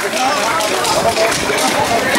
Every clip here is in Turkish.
Thank you.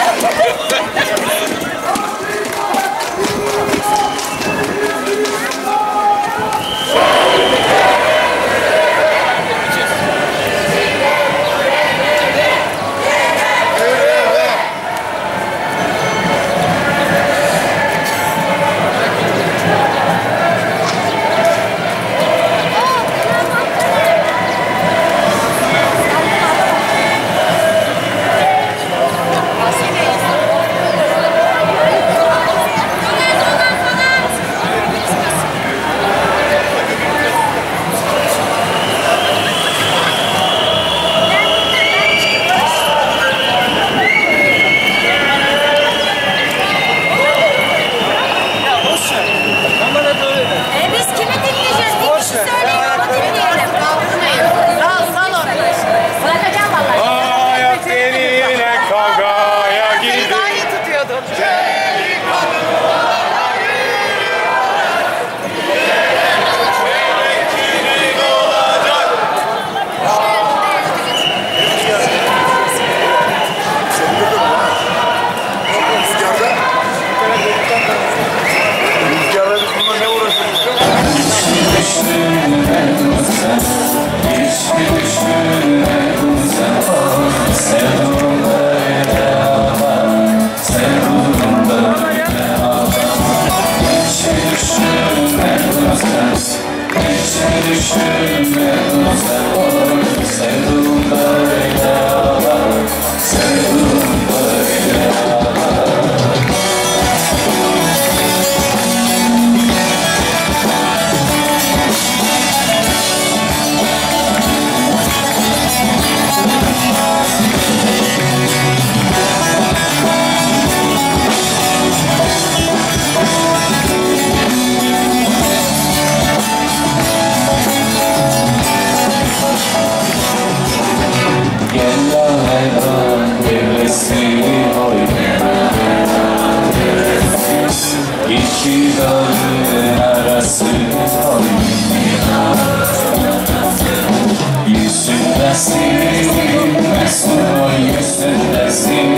Yüzündesin Mesut yüzündesin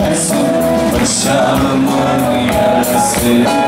Mesut Bıçağımın yarısı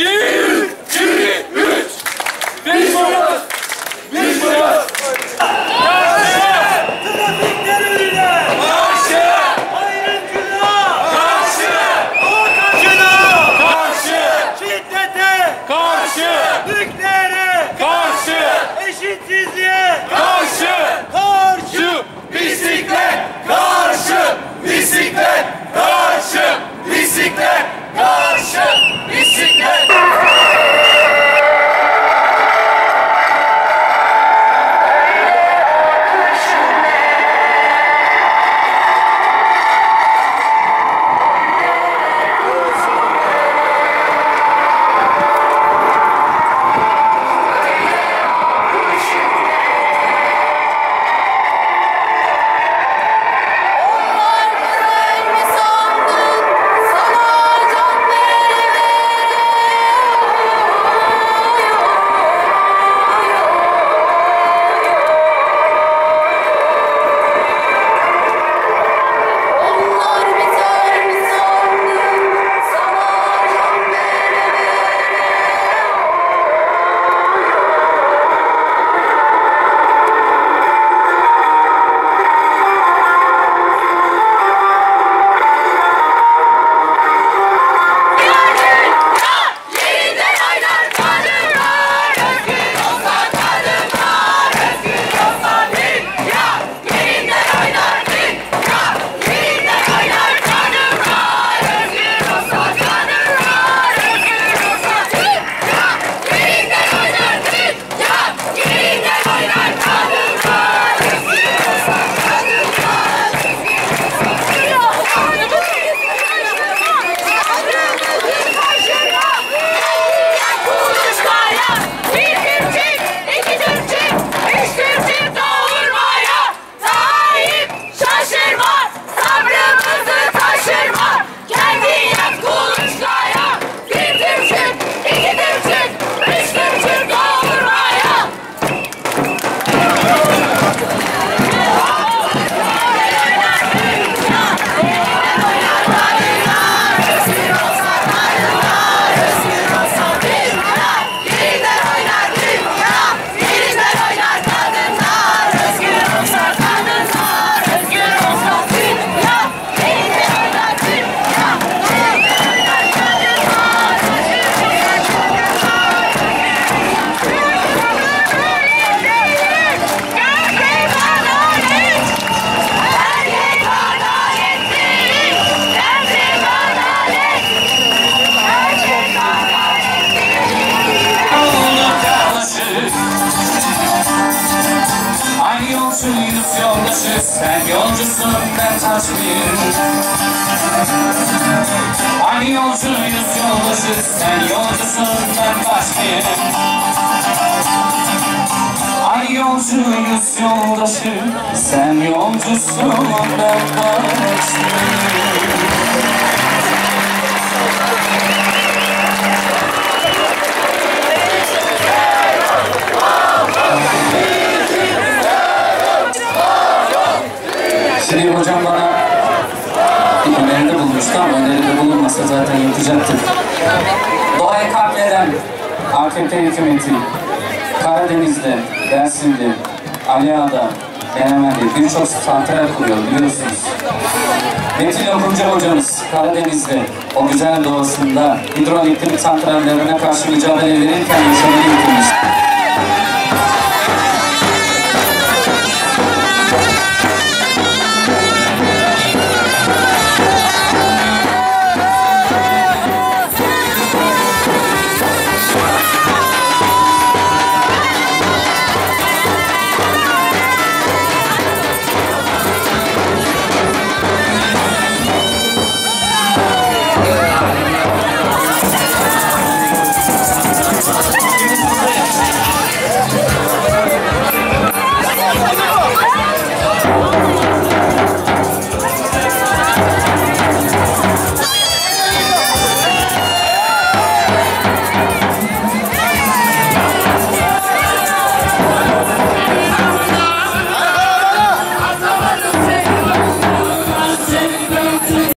Viva! Aynı yolcuyuz yoldaşız Sen yolcusun ben başkayım. Aynı yolcuyuz yoldaşım Sen yolcusun ben başkayım. Şimdi hocam bana bulmuştu ama öneride bulunmasa zaten yapacaktı. Doğaya katleden AKP hükümeti Karadeniz'de, Dersim'de, Aliağa'da, Menemen'de birçok santral kuruyor biliyorsunuz. Metin Okumcu hocamız Karadeniz'de o güzel doğasında hidroelektrik santrallerine karşı mücadele verirken yaşamını yitirmiş.